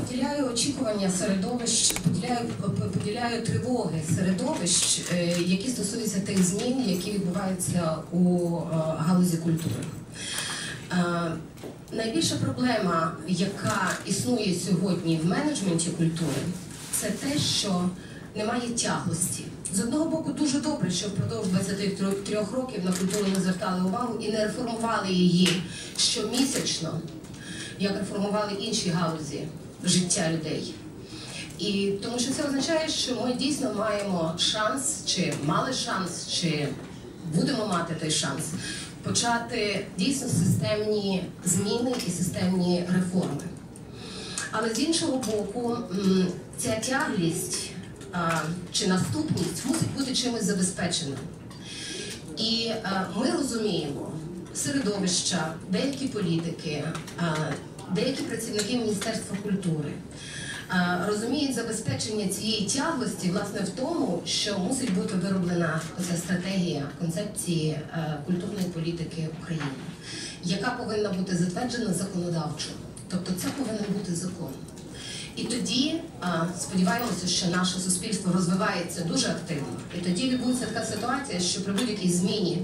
поділяю очікування середовищ, поділяю, поділяю тривоги середовищ, е, які стосуються тих змін, які відбуваються у е, галузі культури. Е, Найбільша проблема, яка існує сьогодні в менеджменті культури, це те, що немає тяглості. З одного боку, дуже добре, що впродовж 23 років на культуру не звертали увагу і не реформували її щомісячно, як реформували інші галузі життя людей. І тому що це означає, що ми дійсно маємо шанс, чи мали шанс, чи будемо мати той шанс почати дійсно системні зміни і системні реформи. Але з іншого боку, ця тяглість чи наступність мусить бути чимось забезпечена. І ми розуміємо середовища, деякі політики, деякі працівники Міністерства культури. Розуміють забезпечення цієї тяглості власне в тому, що мусить бути вироблена оця стратегія концепції е, культурної політики України, яка повинна бути затверджена законодавчо. Тобто це повинен бути закон. І тоді сподіваємося, що наше суспільство розвивається дуже активно. І тоді відбудеться така ситуація, що при будь-якій зміні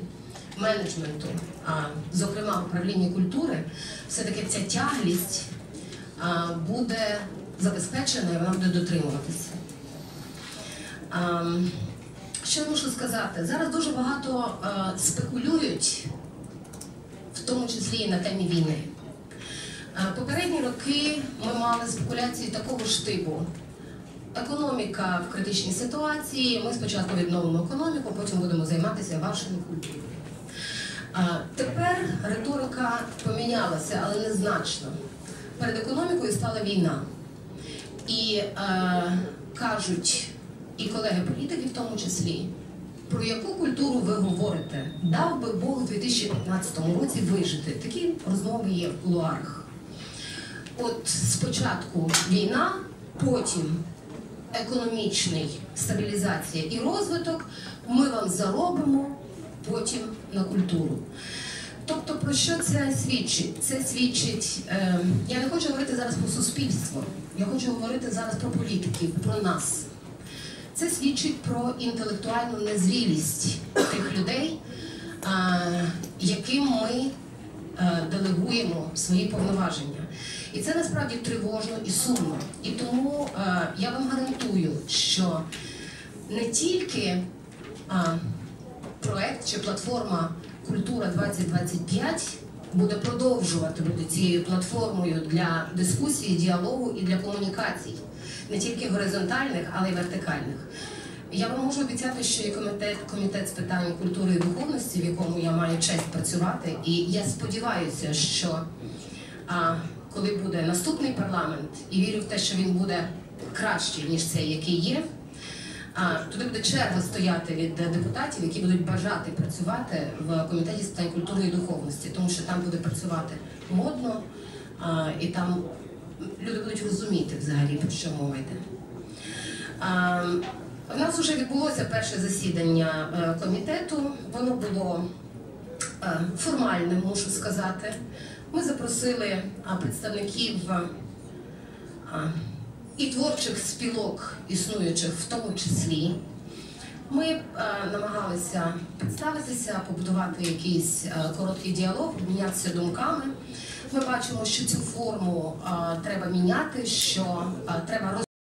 менеджменту, зокрема в управлінні культури, все-таки ця тяглість буде забезпечена і вона буде дотримуватися. Що я мушу сказати? Зараз дуже багато спекулюють, в тому числі і на темі війни. Попередні роки ми мали спекуляції такого ж типу. Економіка в критичній ситуації. Ми спочатку відновимо економіку, потім будемо займатися вашою культурою. Тепер риторика помінялася, але незначно. Перед економікою стала війна. І е, кажуть, і колеги-політики в тому числі, про яку культуру ви говорите? Дав би Бог у 2015 році вижити. Такі розмови є в кулуарах. От спочатку війна, потім економічний стабілізація і розвиток. Ми вам заробимо потім на культуру. Тобто, про що це свідчить? Це свідчить. Е, я не хочу говорити зараз про суспільство, я хочу говорити зараз про політиків, про нас. Це свідчить про інтелектуальну незрілість тих людей, яким ми е, делегуємо свої повноваження. І це насправді тривожно і сумно. І тому е, я вам гарантую, що не тільки проект чи платформа Культура 2025 буде продовжувати бути цією платформою для дискусії, діалогу і для комунікацій, не тільки горизонтальних, але й вертикальних. Я вам можу обіцяти, що і комітет, комітет з питань культури і духовності, в якому я маю честь працювати, і я сподіваюся, що а, коли буде наступний парламент, і вірю в те, що він буде кращий, ніж цей, який є. Туди буде черга стояти від депутатів, які будуть бажати працювати в комітеті з питань культури і духовності, тому що там буде працювати модно, і там люди будуть розуміти взагалі про що мова йде. У нас вже відбулося перше засідання е, комітету. Воно було е, формальним, мушу сказати. Ми запросили представників і творчих спілок, існуючих в тому числі. Ми е, намагалися представитися, побудувати якийсь е, короткий діалог, обмінятися думками. Ми бачимо, що цю форму е, треба міняти, що е, треба роз